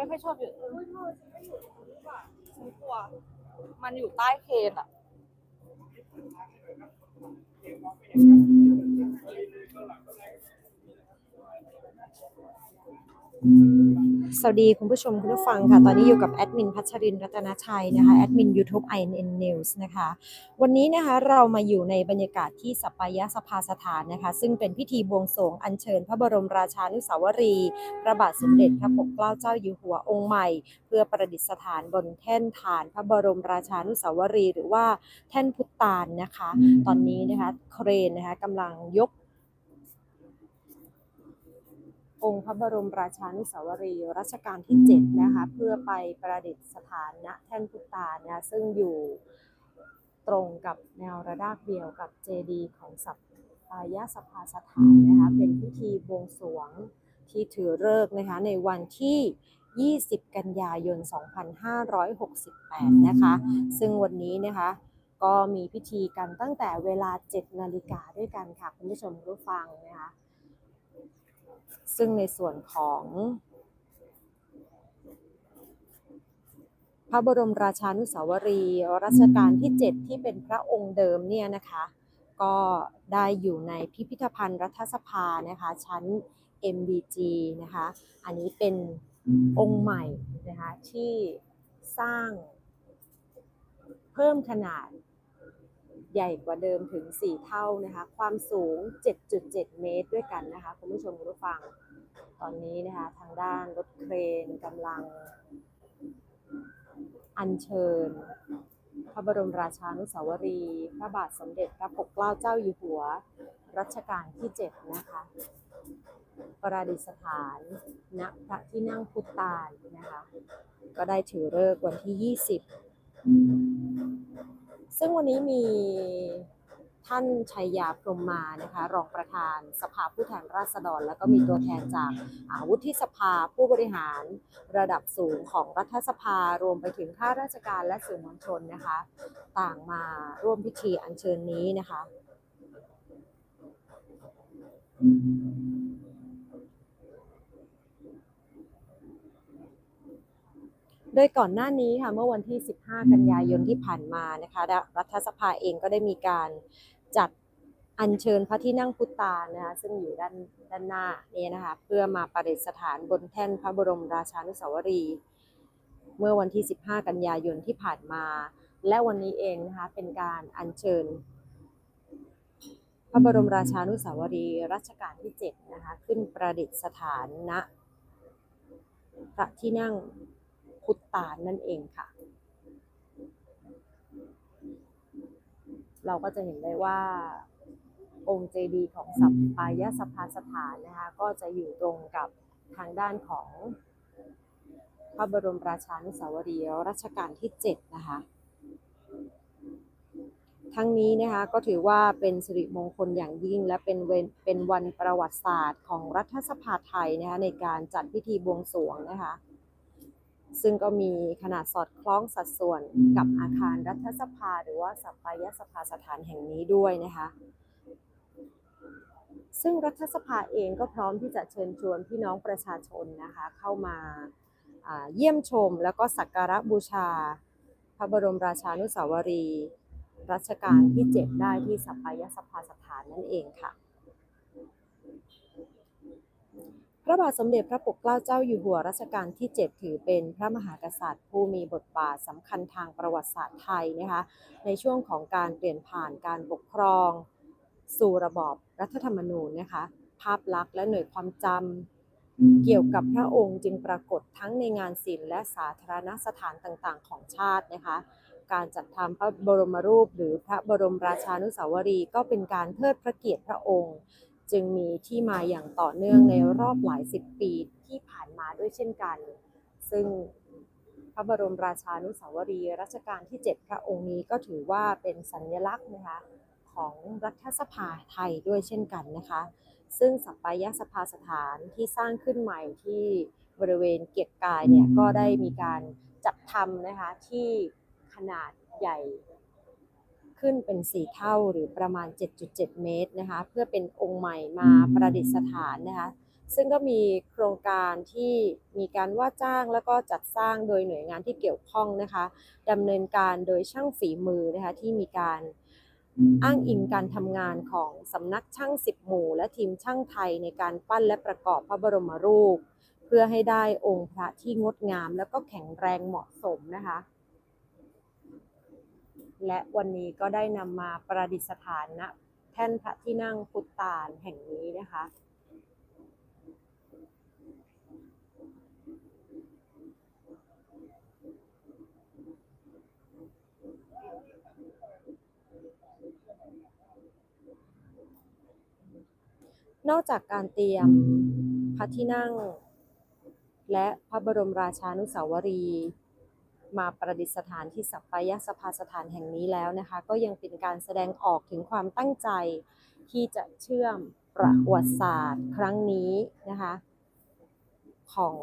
ไม่ค่อยชอบอยู่เออฉันกลัว มันอยู่ใต้เคนอะ สวัสดีคุณผู้ชมคุณผู้ฟังค่ะ ตอนนี้อยู่กับแอดมินพัชรินทร์รัตนชัยนะคะแอดมิน YouTube INN News นะคะ วันนี้นะคะเรามาอยู่ในบรรยากาศที่สัปปายสภาสถานนะคะ ซึ่งเป็นพิธีบวงสรวงอัญเชิญพระบรมราชานุสาวรีย์พระบาทสมเด็จพระปกเกล้าเจ้าอยู่หัวองค์ใหม่ เพื่อประดิษฐานบนแท่นฐานพระบรมราชานุสาวรีย์หรือว่าแท่นพุทธานนะคะ ตอนนี้นะคะเครนนะคะกำลังยก องค์พระบรมราชานุสาวรีย์รัชกาลที่ 7 นะคะ เพื่อไปประดิษฐานณแท่นพุทธานะซึ่งอยู่ตรงกับแนวระนาบเดียวกับเจดีย์ของสัปปายสภาสถานนะคะเป็นพิธีบวงสรวงที่ถือเลิกษ์นะคะในวันที่ 20 กันยายน 2568 นะคะ ซึ่งวันนี้นะคะก็มีพิธีกันตั้งแต่เวลา 7 นาฬิกาด้วยกันค่ะ คุณผู้ชมผู้ฟังนะคะ ซึ่งในส่วนของ พระบรมราชานุสาวรีย์รัชกาลที่ 7 ที่เป็นพระองค์เดิมเนี่ยนะคะ ก็ได้อยู่ในพิพิธภัณฑ์รัฐสภานะคะ ชั้น MBG นะคะ อันนี้เป็นองค์ใหม่นะคะที่สร้างเพิ่มขนาดใหญ่กว่าเดิมถึง 4 เท่านะคะ ความสูง 7.7 เมตรด้วยกันนะคะ คุณผู้ชมคุณผู้ฟัง ตอนนี้นะคะทางด้านรถเครนกำลัง อัญเชิญ พระบรมราชานุสาวรี พระบาทสมเด็จพระปกเกล้าเจ้าอยู่หัว รัชกาลที่ 7 นะคะประดิษฐานณพระที่นั่งพุทธาลนะคะ ก็ได้ถือเลิกวันที่ 20 ซึ่งวันนี้มี ท่านชัยยาพรมมานะคะรองประธานสภาผู้แทนราษฎร แล้วก็มีตัวแทนจากอาวุฒิสภาผู้บริหารระดับสูงของรัฐสภารวมไปถึงข้าราชการและสื่อมวลชนนะคะ ต่างมาร่วมพิธีอัญเชิญนี้นะคะโดยก่อนหน้านี้ค่ะเมื่อวันที่ 15 กันยายนที่ผ่านมานะคะรัฐสภาเองก็ได้มีการ จัดอัญเชิญพระที่นั่งพุทธานะคะซึ่งอยู่ด้านด้านหน้านี้นะคะเพื่อมาประดิษฐานบนแท่นพระบรมราชานุสาวรีย์เมื่อวันที่ 15 กันยายนที่ผ่านมา และวันนี้เองนะคะเป็นการอัญเชิญ พระบรมราชานุสาวรีย์รัชกาลที่7นะคะขึ้นประดิษฐานณพระที่นั่งพุทธานนั่นเองค่ะ เราก็จะเห็นได้ว่าองค์เจดีย์ของสัปปายสภาสถานนะคะก็จะอยู่ตรงกับทางด้านของพระบรมราชานุสาวรีย์รัชกาลที่ 7 นะคะ ทั้งนี้นะคะก็ถือว่าเป็นสิริมงคลอย่างยิ่ง และเป็นเวนเป็นวันประวัติศาสตร์ของรัฐสภาไทยนะคะในการจัดพิธีบวงสรวงนะคะ ซึ่งก็มีขนาดสอดคล้องสัดส่วนกับอาคารรัฐสภาหรือว่าสัปปายสภาสถานแห่งนี้ด้วยนะคะซึ่งรัฐสภาเองก็พร้อมที่จะเชิญชวนพี่น้องประชาชนนะคะเข้ามาอ่าเยี่ยมชม แล้วก็สักการะบูชา พระบรมราชานุสาวรีย์รัชกาลที่ 7 ได้ที่สัปปายสภาสถานนั่นเองค่ะ พ ระบาทสมเด็จพระปกเกล้าเจ้าอยู่หัวรัชกาลที่ 7 ถือเป็นพระมหากษัตริย์ ผู้มีบทบาทสำคัญทางประวัติศาสตร์ไทยนะคะในช่วงของการเปลี่ยนผ่านการปกครอง สู่ระบอบรัฐธรรมนูญนะคะภาพลักษณ์และหน่วยความจำเกี่ยวกับพระองค์จึงปรากฏทั้งในงานศิลป์และสาธารณสถานต่างๆ ของชาตินะคะ การจัดทำพระบรมรูปหรือพระบรมราชานุสาวรีย์ก็เป็นการเทิดพระเกียรติพระองค์ จึงมีที่มาอย่างต่อเนื่องในรอบหลายสิบปีที่ผ่านมาด้วยเช่นกัน ซึ่งพระบรมราชานุสาวรีย์รัชกาลที่ 7 พระองค์นี้ก็ถือว่าเป็นสัญลักษณ์นะคะของรัฐสภาไทยด้วยเช่นกันนะคะ ซึ่งสัปปายสภาสถานที่สร้างขึ้นใหม่ที่บริเวณเกียรติกายเนี่ยก็ได้มีการจัดทำนะคะที่ขนาดใหญ่ ขึ้นเป็น 4 เท่าหรือประมาณ 7.7 เมตรนะคะ เพื่อเป็นองค์ใหม่มาประดิษฐานนะคะ ซึ่งก็มีโครงการที่มีการว่าจ้างแล้วก็จัดสร้างโดยหน่วยงานที่เกี่ยวข้องนะคะดำเนินการโดยช่างฝีมือนะคะที่มีการอ้างอิงการทำงานของสำนักช่างสิบหมู่ และทีมช่างไทยในการปั้นและประกอบพระบรมรูป เพื่อให้ได้องค์พระที่งดงาม แล้วก็แข็งแรงเหมาะสมนะคะ และวันนี้ก็ได้นำมาประดิษฐานณแท่นพระที่นั่งพุทธาลแห่งนี้นะคะนอกจากการเตรียมพระที่นั่ง และพระบรมราชานุสาวรีย์ มาประดิษฐานที่สัปปายสภาสถานแห่งนี้แล้วนะคะ ก็ยังเป็นการแสดงออกถึงความตั้งใจที่จะเชื่อมประวัติศาสตร์ครั้งนี้นะคะ ของ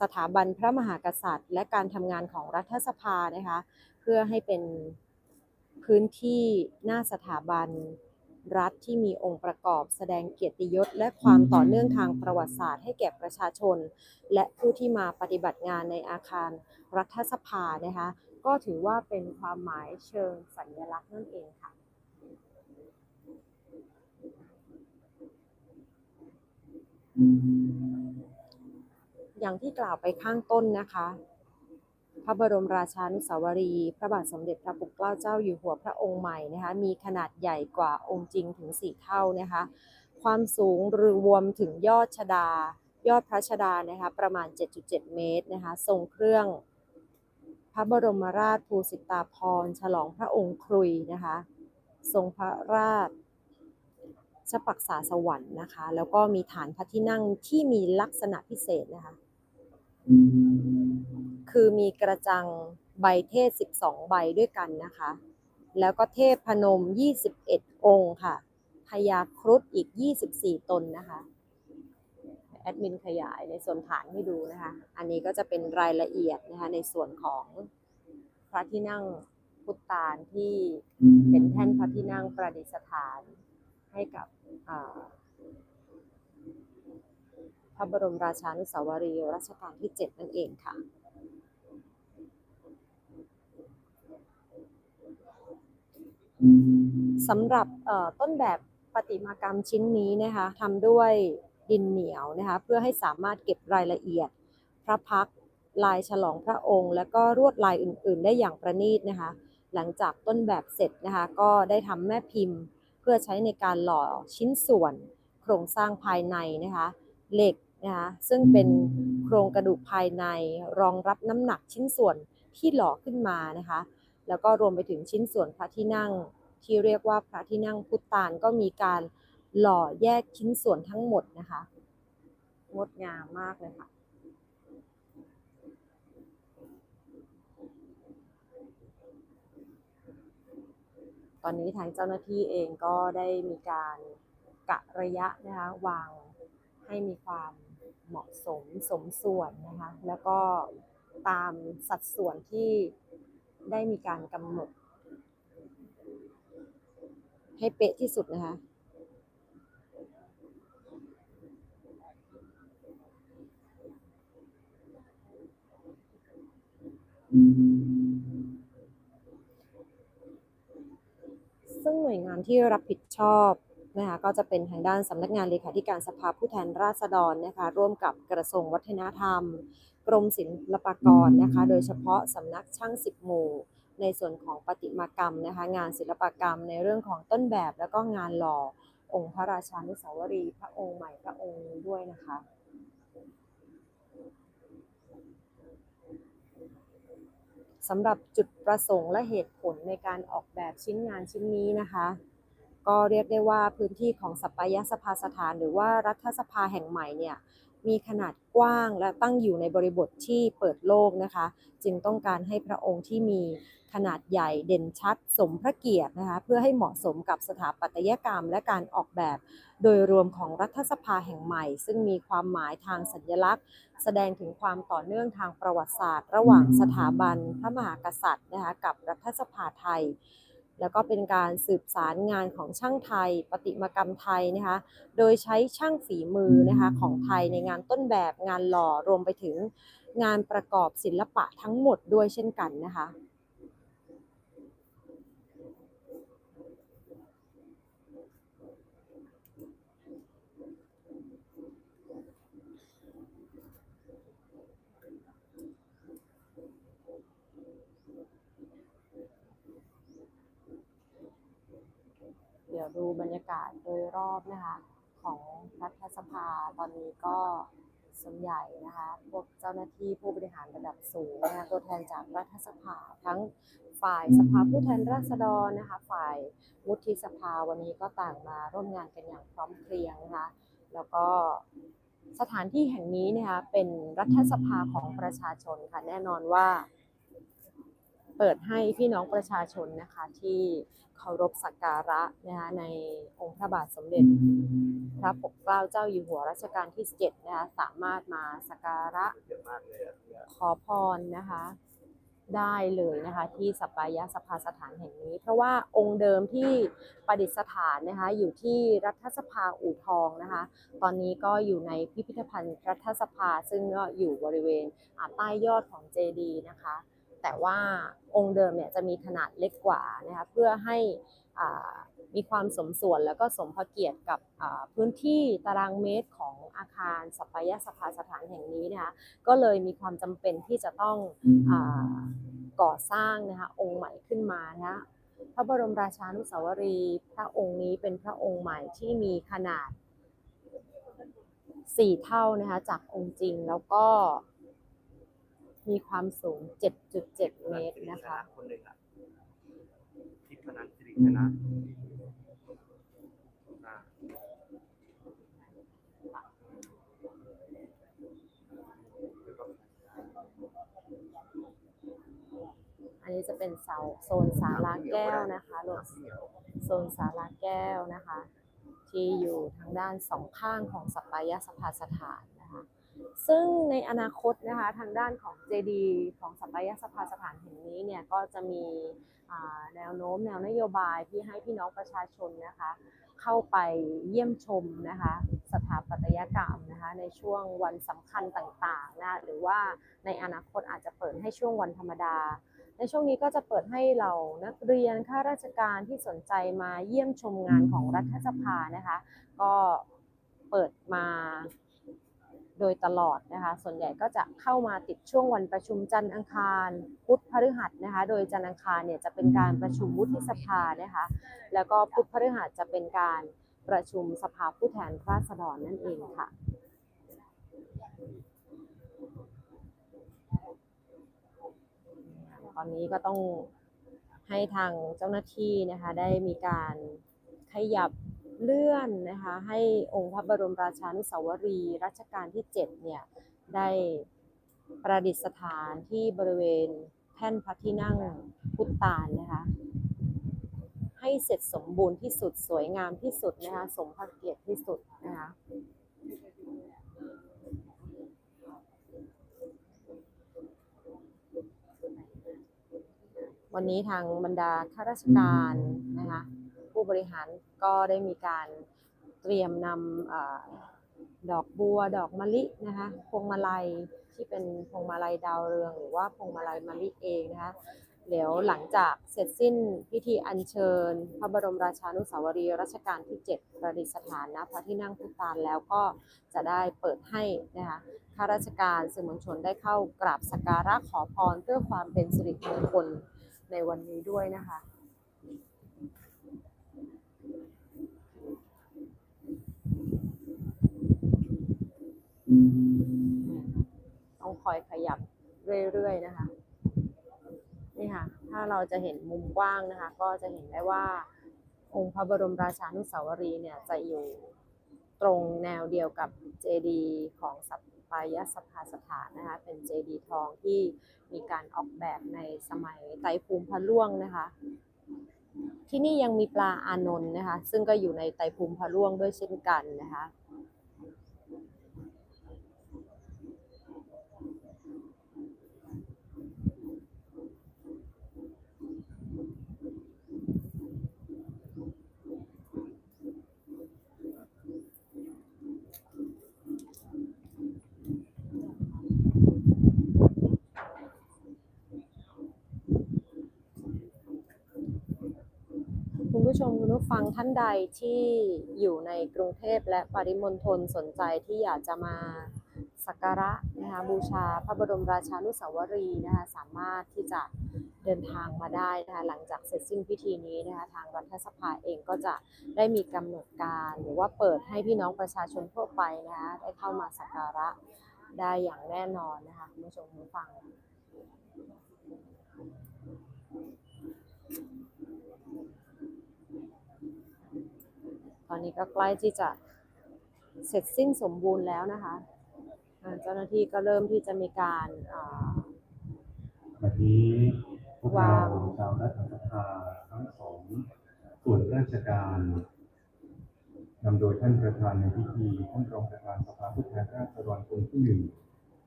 สถาบันพระมหากษัตริย์ และการทำงานของรัฐสภานะคะ เพื่อให้เป็นพื้นที่หน้าสถาบัน รัฐที่มีองค์ประกอบแสดงเกียรติยศ และความต่อเนื่องทางประวัติศาสตร์ให้แก่ประชาชน และผู้ที่มาปฏิบัติงานในอาคารรัฐสภานะคะก็ถือว่าเป็นความหมายเชิงสัญลักษณ์นั่นเองค่ะอย่างที่กล่าวไปข้างต้นนะคะ พระบรมราชานุสาวรีย์พระบาทสมเด็จพระปกเกล้าเจ้าอยู่หัวพระองค์ใหม่นะคะมีขนาดใหญ่กว่าองค์จริงถึง 4 เท่านะคะความสูงรวมถึงยอดชดา ยอดพระชดานะคะประมาณ 7.7 เมตรนะคะทรงเครื่องพระบรมราชภูสิตาภรฉลองพระองค์ครุยนะคะทรงพระราชชปักษาสวรรค์นะคะ แล้วก็มีฐานพระที่นั่งที่มีลักษณะพิเศษนะคะ คือมีกระจังใบเทศ 12 ใบด้วยกันนะคะ แล้วก็เทพพนม 21 องค์ค่ะพญาครุฑอีก 24 ตนนะคะแอดมินขยายในส่วนฐานให้ดูนะคะ อันนี้ก็จะเป็นรายละเอียดนะคะในส่วนของพระที่นั่งพุทธาลที่เป็นแท่นพระที่นั่งประดิษฐานให้กับพระบรมราชานุสาวรีย์รัชกาลที่ 7 นั่นเองค่ะ สำหรับต้นแบบประติมากรรมชิ้นนี้นะคะทำด้วยดินเหนียวนะคะเพื่อให้สามารถเก็บรายละเอียด พระพักลายฉลองพระองค์ และก็รวดลายอื่น ๆ ได้อย่างประณีตนะคะ หลังจากต้นแบบเสร็จนะคะก็ได้ทำแม่พิมพ์ เพื่อใช้ในการหล่อชิ้นส่วน โครงสร้างภายในนะคะเหล็กนะคะซึ่งเป็นโครงกระดูกภายในรองรับน้ำหนักชิ้นส่วนที่หล่อขึ้นมานะคะ แล้วก็รวมไปถึงชิ้นส่วนพระที่นั่ง ที่เรียกว่าพระที่นั่งพุทธานก็มีการหล่อแยกชิ้นส่วนทั้งหมดนะคะ งดงามมากเลยค่ะตอนนี้ทางเจ้าหน้าที่เองก็ได้มีการกะระยะนะคะวางให้มีความเหมาะสมสมส่วนนะคะแล้วก็ตามสัดส่วนที่ ได้มีการกำหนด ให้เป๊ะที่สุดนะคะซึ่งหน่วยงานที่รับผิดชอบนะคะก็จะเป็นทางด้านสำนักงานเลขาธิการสภาผู้แทนราษฎรนะคะร่วมกับกระทรวงวัฒนธรรม กรมศิลปากรนะคะ โดยเฉพาะสำนักช่างสิบหมู่ ในส่วนของประติมากรรมนะคะ งานศิลปกรรมในเรื่องของต้นแบบแล้วก็งานหล่อองค์พระราชานุสาวรีย์พระองค์ใหม่พระองค์นี้ด้วยนะคะสำหรับจุดประสงค์และเหตุผลในการออกแบบชิ้นงานชิ้นนี้นะคะ ก็เรียกได้ว่าพื้นที่ของสัปปายสภาสถาน หรือว่ารัฐสภาแห่งใหม่เนี่ย มีขนาดกว้างและตั้งอยู่ในบริบทที่เปิดโลกนะคะ จึงต้องการให้พระองค์ที่มีขนาดใหญ่เด่นชัด สมพระเกียรตินะคะเพื่อให้เหมาะสมกับสถาปัตยกรรม และการออกแบบ โดยรวมของรัฐสภาแห่งใหม่ ซึ่งมีความหมายทางสัญลักษณ์ แสดงถึงความต่อเนื่องทางประวัติศาสตร์ ระหว่างสถาบันพระมหากษัตริย์นะคะกับรัฐสภาไทย แล้วก็เป็นการสืบสารงานของช่างไทยประติมากรรมไทยนะคะ โดยใช้ช่างฝีมือนะคะของไทยในงานต้นแบบงานหล่อรวมไปถึงงานประกอบศิลปะทั้งหมดด้วยเช่นกันนะคะ เดูบรรยากาศโดยรอบนะคะ ของรัฐสภาตอนนี้ก็ส่วนใหญ่นะคะพวกเจ้าหน้าที่ผู้บริหารระดับสูงนะคะตัวแทนจากรัฐสภาทั้งฝ่ายสภาผู้แทนราษฎรนะคะฝ่ายวุฒิสภาวันนี้ก็ต่างมาร่วมงานกันอย่างพร้อมเพรียงนะคะแล้วก็สถานที่แห่งนี้นะคะเป็นรัฐสภาของประชาชนค่ะแน่นอนว่า เปิดให้พี่น้องประชาชนนะคะที่เคารพสักการะนะคะในองค์พระบาทสมเด็จ พระปกเกล้าเจ้าอยู่หัวรัชกาลที่7นะคะสามารถมาสักการะเยอะมากเลยอะเนี่ยขอพรนะคะได้เลยนะคะที่สัปปายะสภาสถานแห่งนี้ เพราะว่าองค์เดิมที่ประดิษฐานนะคะอยู่ที่รัฐสภาอู่ทองนะคะตอนนี้ก็อยู่ในพิพิธภัณฑ์รัฐสภาซึ่งก็อยู่บริเวณอ่าใต้ยอดของเจดีย์นะคะ แต่ว่าองค์เดิมเนี่ยจะมีขนาดเล็กกว่านะคะเพื่อให้อ่ามีความสมส่วนแล้วก็สมพระเกียรติกับอ่าพื้นที่ตารางเมตรของอาคารสัปปายะสภาสถานแห่งนี้นะคะก็เลยมีความจำเป็นที่จะต้องอาก่อสร้างนะคะองค์ใหม่ขึ้นมานะคะพระบรมราชานุสาวรีย์พระองค์นี้เป็นพระองค์ใหม่ที่มีขนาด 4 เท่านะคะจากองค์จริงแล้วก็ มีความสูง 7.7 เมตรนะคะ คนหนึ่งอะทิพนันสิริชนะอ่าอันนี้จะเป็นเสาโซนศาลาแก้วนะคะรวมน้ำเหนียวโซนศาลาแก้วนะคะ ที่อยู่ทางด้านสองข้างของสัปปายะสภาสถานนะคะ ซึ่งในอนาคตนะคะทางด้านของเจดีของสัปปายสภาสถานแห่งนี้เนี่ยก็จะมีแนวโน้มแนวนโยบายที่ให้พี่น้องประชาชนนะคะเข้าไปเยี่ยมชมนะคะสถาปัตยกรรมนะคะในช่วงวันสำคัญต่างๆนะหรือว่าในอนาคตอาจจะเปิดให้ช่วงวันธรรมดา ในช่วงนี้ก็จะเปิดให้เรานักเรียนข้าราชการที่สนใจมาเยี่ยมชมงานของรัฐสภานะคะก็เปิดมา โดยตลอดนะคะ ส่วนใหญ่ก็จะเข้ามาติดช่วงวันประชุมจันทร์อังคารพุธพฤหัสนะคะ โดยจันทร์อังคารเนี่ยจะเป็นการประชุมวุฒิสภานะคะ แล้วก็พุธพฤหัสจะเป็นการประชุมสภาผู้แทนราษฎรนั่นเองค่ะตอนนี้ก็ต้องให้ทางเจ้าหน้าที่นะคะได้มีการขยับ เลื่อนนะคะให้องค์พระบรมราชานุสาวรีย์รัชกาลที่7เนี่ยได้ประดิษฐานที่บริเวณแท่นพระที่นั่งพุทธาลนะคะให้เสร็จสมบูรณ์ที่สุดสวยงามที่สุดนะคะสมพระเกียรติที่สุดนะคะวันนี้ทางบรรดาข้าราชการนะคะ บริหารก็ได้มีการเตรียมนำอดอกบัว ดอกมะลินะคะพวงมาลัยที่เป็นพวงมาลัยดาวเรือง หรือว่าพวงมาลัยมะลิเองนะคะเดี๋ยวหลังจากเสร็จสิ้นพิธีอัญเชิญ พระบรมราชานุสาวรีย์รัชกาลที่ 7 ประดิษฐานณพระที่นั่งพุทธานแล้วก็จะได้เปิดให้นะคะข้าราชการสื่อมวลชนได้เข้ากราบสักการะขอพรเพื่อความเป็นสิริมงคลในวันนี้ด้วยนะคะ ต้องคอยขยับเรื่อยๆนะคะนี่ค่ะ ถ้าเราจะเห็นมุมกว้างนะคะ ก็จะเห็นได้ว่า องค์พระบรมราชานุสาวรีย์เนี่ยจะอยู่ตรงแนวเดียวกับเจดีย์ของสัปายสภาสถานนะคะ เป็นเจดีย์ทองที่มีการออกแบบในสมัยไตรภูมิพระล่วงนะคะ ที่นี่ยังมีปลาอานนท์นะคะ ซึ่งก็อยู่ในไตรภูมิพระล่วงด้วยเช่นกันนะคะ ผู้ชมคุณผู้ฟังท่านใดที่อยู่ในกรุงเทพและปริมณฑลสนใจที่อยากจะมาสักการะนะคะบูชาพระบรมราชานุสาวรีย์นะคะสามารถที่จะเดินทางมาได้นะคะหลังจากเสร็จสิ้นพิธีนี้นะคะทางรัฐสภาเองก็จะได้มีกำหนดการ หรือว่าเปิดให้พี่น้องประชาชนทั่วไปนะคะได้เข้ามาสักการะได้อย่างแน่นอนนะคะคุณผู้ชมคุณผู้ฟัง ต อนนี้ก็ใกล้ที่จะเสร็จสิ้นสมบูรณ์แล้วนะคะเจ้าหน้าที่ก็เริ่มที่จะมีการวันนี้พวกเรางชาวรัฐสภาทั้งสองส่วนราชการนำโดยท่านประธานในพิธีท่านรองประธานสภาผู้แทนราษฎรคนที่หนึ่ง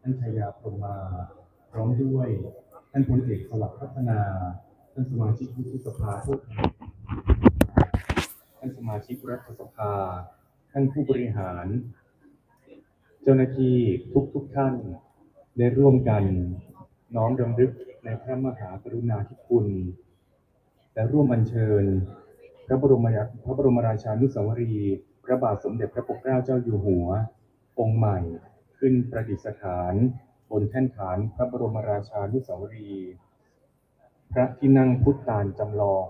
ท่านชยาพรมาพร้อมด้วย ท่านพลเอกสลักพัฒนา ท่านสมาชิกวุฒิสภาผู้แทน มาชิกรัฐสภา ท่านผู้บริหาร เจ้าหน้าที่ทุกทุกท่าน ได้ร่วมกันน้อมรำลึกในพระมหากรุณาธิคุณ และร่วมอัญเชิญ พระบรมราพระบรมราชานุสาวรี พระบาทสมเด็จพระปกเกล้าเจ้าอยู่หัว องค์ใหม่ขึ้นประดิษฐานบนแท่นฐานพระบรมราชานุสาวรี พระที่นั่งพุทธานจำลอง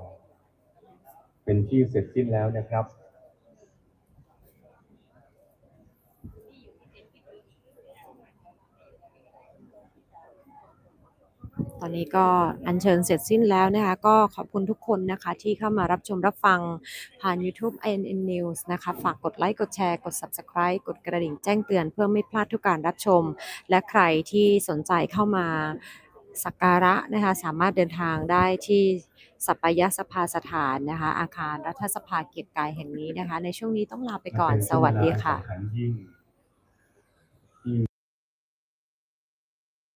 เป็นที่เสร็จสิ้นแล้วนะครับ ตอนนี้ก็อัญเชิญเสร็จสิ้นแล้วนะคะ ก็ขอบคุณทุกคนนะคะที่เข้ามารับชมรับฟังผ่าน YouTube INN News นะคะ ฝากกดไลค์ กดแชร์ กด Subscribe กดกระดิ่งแจ้งเตือนเพื่อไม่พลาดทุกการรับชม และใครที่สนใจเข้ามาสักการะนะคะ สามารถเดินทางได้ที่ สัปยสภาสถานนะคะ อาคารรัฐสภาเกียรติกายแห่งนี้นะคะ ในช่วงนี้ต้องลาไปก่อนสวัสดีค่ะ สำญยิ่ง